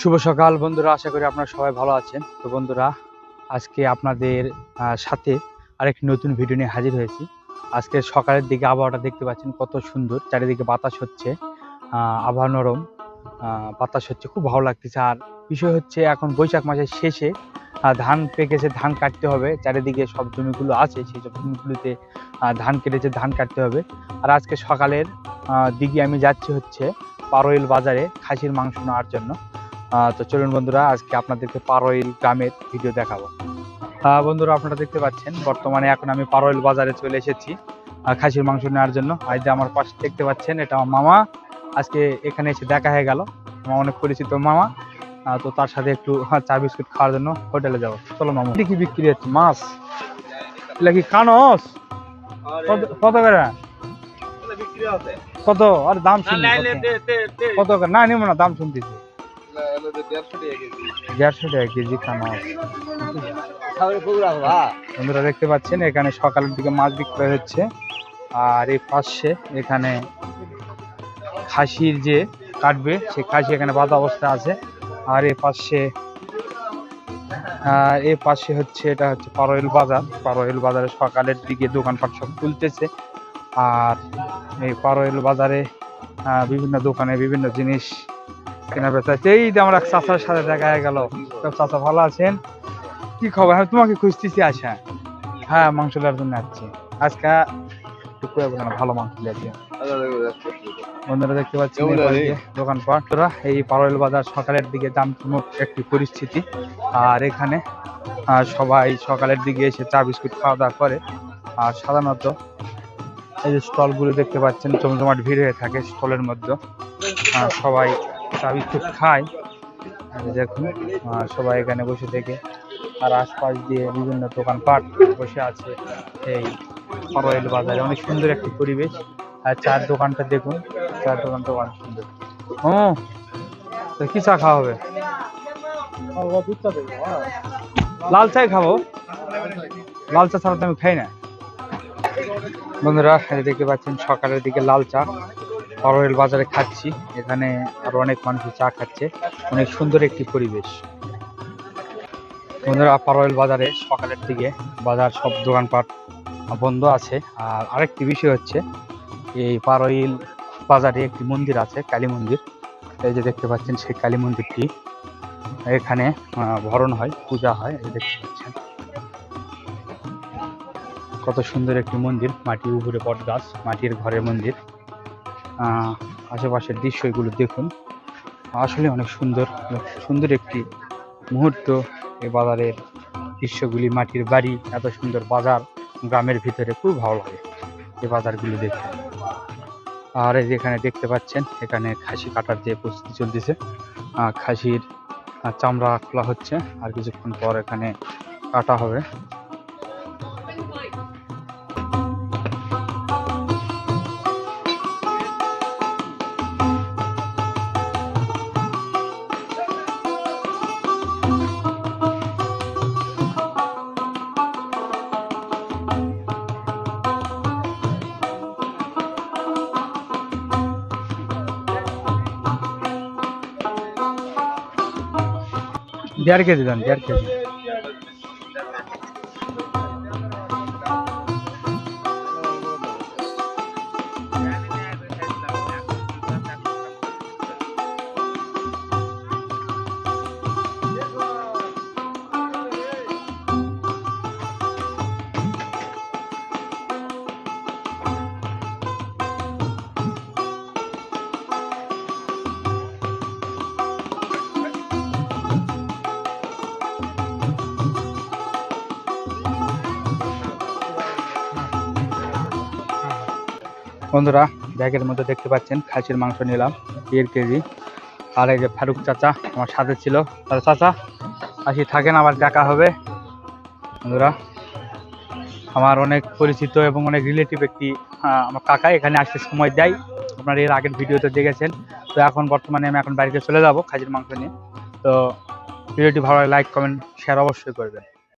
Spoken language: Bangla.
শুভ সকাল বন্ধুরা, আশা করি আপনারা সবাই ভালো আছেন। তো বন্ধুরা, আজকে আপনাদের সাথে আরেকটি নতুন ভিডিও নিয়ে হাজির হয়েছি। আজকে সকালের দিকে আবহাওয়াটা দেখতে পাচ্ছেন কত সুন্দর, চারিদিকে বাতাস হচ্ছে আবহাওয়া নরম বাতাস হচ্ছে, খুব ভালো লাগতেছে। আর বিষয় হচ্ছে, এখন বৈশাখ মাসের শেষে ধান পেকেছে, ধান কাটতে হবে, চারিদিকে সব জমিগুলো আছে, সেই সব জমিগুলোতে ধান কেটেছে, ধান কাটতে হবে। আর আজকে সকালের দিকে আমি যাচ্ছি হচ্ছে পারোইল বাজারে, খাসির মাংস নেওয়ার জন্য। তো চলুন বন্ধুরা আজকে আপনাদেরকে পারোইল গ্রামের ভিডিও দেখাবো। বন্ধুরা আপনারা দেখতে পাচ্ছেন বর্তমানে এখন আমি পারোইল বাজারে চলে এসেছি খাসির মাংস নেওয়ার জন্য। আজ যে আমার পাশে দেখতে পাচ্ছেন এটা আমার মামা। আজকে এখানে এসে দেখা হয়ে গেল আমার অনেক পরিচিত মামা। তো তার সাথে একটু হ্যাঁ, চা বিস্কুট খাওয়ার জন্য হোটেলে যাব। চলো মামা কি বিক্রি হচ্ছে? মাছ? এটা কি কানস? কত করে? কত? আর দাম শুনি কত করে? না নিব না দাম শুনতেছি। দেড়শো টাকা কেজি। খানা বন্ধুরা দেখতে পাচ্ছেন এখানে সকালের দিকে মাছ বিক্রয় হচ্ছে। আর এই পাশে এখানে খাসির যে কাটবে সে খাসি এখানে বাঁধা অবস্থা আছে। আর এই পাশে আর এই পাশে হচ্ছে এটা হচ্ছে পারোয়েল বাজার। পারোয়েল বাজারে সকালের দিকে দোকানপাট সব খুলতেছে। আর এই পারোয়েল বাজারে বিভিন্ন দোকানে বিভিন্ন জিনিস কেনা বেচা হচ্ছে। এই যে আমার এক চাচার সাথে দেখা হয়ে গেল। তো চাচা ভালো আছেন? কি খবর? আমি তোমাকে খুঁজতেছি আশা হ্যাঁ মাংস দেওয়ার জন্য আসছি। আজকে ভালো মাংস দিয়েছে বন্ধুরা দেখতে পাচ্ছি? দোকানপাট তোরা এই পারোয়েল বাজার সকালের দিকে দামজনক একটি পরিস্থিতি। আর এখানে সবাই সকালের দিকে এসে চা বিস্কুট খাওয়া দাওয়া করে। আর সাধারণত এই যে স্টলগুলো দেখতে পাচ্ছেন, জমজমাট ভিড় হয়ে থাকে স্টলের মধ্যে। সবাই চা বিস্কুট খায়। দেখুন সবাই এখানে বসে থেকে আর আশপাশ দিয়ে বিভিন্ন দোকানপাট বসে আছে এই পারোয়েল বাজারে। অনেক সুন্দর একটি পরিবেশ। আর চার দোকানটা দেখুন, চার দোকানটা অনেক সুন্দর। ও, তো কি চা খাওয়া হবে? লাল চাই খাব? লাল চা ছাড়া তো আমি খাই না। বন্ধুরা দেখতে পাচ্ছেন সকালের দিকে লাল চা। পারোয়েল বাজারে খাচ্ছি। এখানে আরও অনেক মানুষ চা খাচ্ছে। অনেক সুন্দর একটি পরিবেশ। বন্ধুরা পারোয়েল বাজারে সকালের দিকে বাজার সব দোকানপাট বন্ধ আছে। আর আরেকটি বিষয় হচ্ছে, এই পারোয়েল বাজারে একটি মন্দির আছে, কালী মন্দির। এই যে দেখতে পাচ্ছেন, সেই কালী মন্দিরটি এখানে ভরণ হয়, পূজা হয়, এই দেখতে পাচ্ছেন। কত সুন্দর একটি মন্দির, মাটির উপরে বট গাছ, মাটির ঘরের মন্দির। আশেপাশের দৃশ্য এগুলো দেখুন। আসলে অনেক সুন্দর সুন্দর একটি মুহূর্ত এই বাজারের দৃশ্যগুলি, মাটির বাড়ি, এত সুন্দর বাজার, গ্রামের ভিতরে খুব ভালো লাগে এই বাজারগুলো দেখতে। আর এই যে এখানে দেখতে পাচ্ছেন, এখানে খাসি কাটার যে প্রস্তুতি চলতেছে খাসির চামড়া খোলা হচ্ছে, আর কিছুক্ষণ পর এখানে কাটা হবে। দেড় কেজি দেন দেড় কেজি। বন্ধুরা, ব্যাগের মধ্যে দেখতে পাচ্ছেন, খাসির মাংস নিলাম, দেড় কেজি। আর এই যে ফারুক চাচা আমার সাথে ছিল। তাহলে চাচা, আসি, থাকেন, আবার দেখা হবে। বন্ধুরা, আমার অনেক পরিচিত এবং অনেক রিলেটিভ একটি আমার কাকা এখানে আসতে সময় দেয়। আপনারা এর আগের ভিডিওতে দেখেছেন। তো এখন বর্তমানে আমি এখন বাড়িতে চলে যাব খাসির মাংস নিয়ে। তো ভিডিওটি ভালো লাইক কমেন্ট শেয়ার অবশ্যই করবেন।